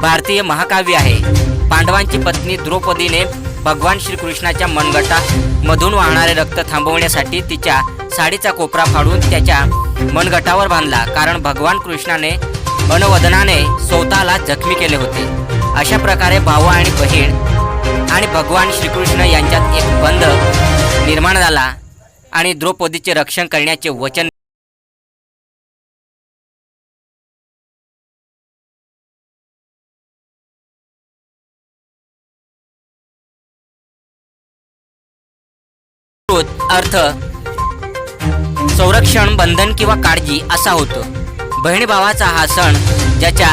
भारतीय महाकाव्य आहे. पांडवांची पत्नी द्रौपदीने भगवान श्रीकृष्णाच्या मनगटा मधून वाहणारे रक्त थांबवण्यासाठी तिच्या साडीचा कोपरा फाडून त्याच्या मनगटावर बांधला. कारण भगवान कृष्णाने अनवदनाने स्वतःला जखमी केले होते. अशा प्रकारे भाऊ आणि बहीण आणि भगवान श्रीकृष्ण यांच्यात एक बंध निर्माण झाला आणि द्रौपदीचे रक्षण करण्याचे वचन अर्थ. संरक्षण बंधन किंवा काळजी असा होतो. बहीण भावाचा हा सण ज्याच्या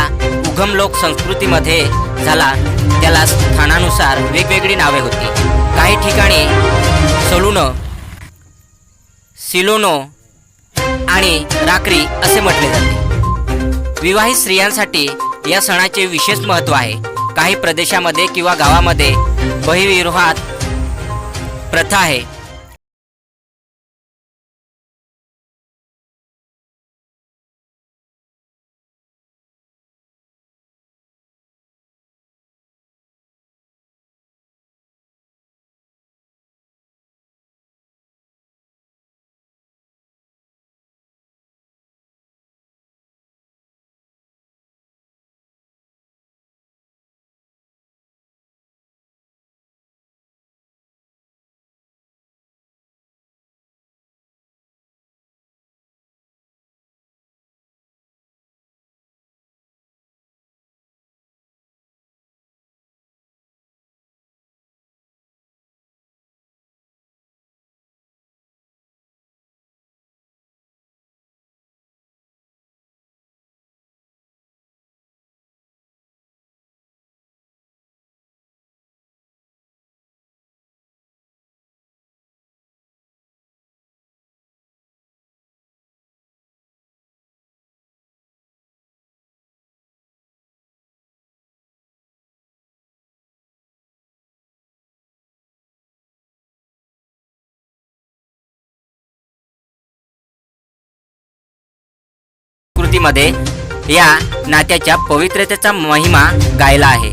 उगम लोक संस्कृतीमध्ये झाला त्याला स्थानानुसार वेगवेगळी नावे होती. काही ठिकाणी सलुनो सिलोनो आणि राकरी असे म्हटले जाते. विवाहित स्त्रियांसाठी या सणाचे विशेष महत्त्व आहे. काही प्रदेशामध्ये किंवा गावामध्ये बहिविरोहात प्रथा आहे. कृतीमध्ये या नात्याच्या पवित्रतेचा महिमा गायला आहे.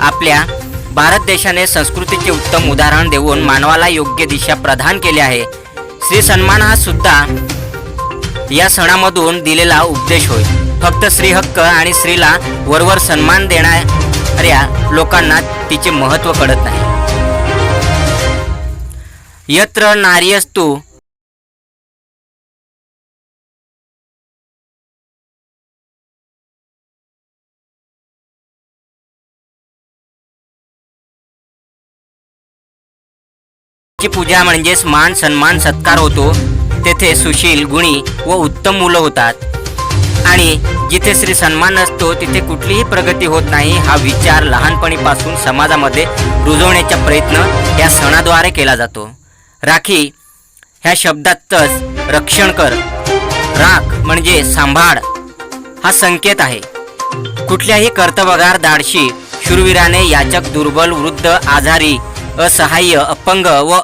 आपल्या भारत देशाने संस्कृतीचे उत्तम उदाहरण देऊन मानवाला योग्य दिशा प्रदान केली आहे. श्री सन्मान हा सुद्धा या सणामधून दिलेला उपदेश होय. फक्त श्री हक्क आणि स्त्रीला वरवर सन्मान देणाऱ्या लोकांना तिचे महत्त्व कळत नाही. यत्र नार्यस्तू ची पूजा म्हणजेच मान सन्मान सत्कार होतो. तेथे सुशील गुणी व उत्तम मुलं होतात. आणि जिथे श्री सन्मान नसतो तिथे कुठलीही प्रगती होत नाही हा विचार लहानपणीपासून समाजामध्ये रुजवण्याचा प्रयत्न या सणाद्वारे केला जातो. राखी ह्या शब्दातच रक्षण कर. राख म्हणजे सांभाळ. हा संकेत आहे. कुठल्याही कर्तबगार दाडशी शूरवीराने याचक दुर्बल वृद्ध आजारी असहाय्य अपंग व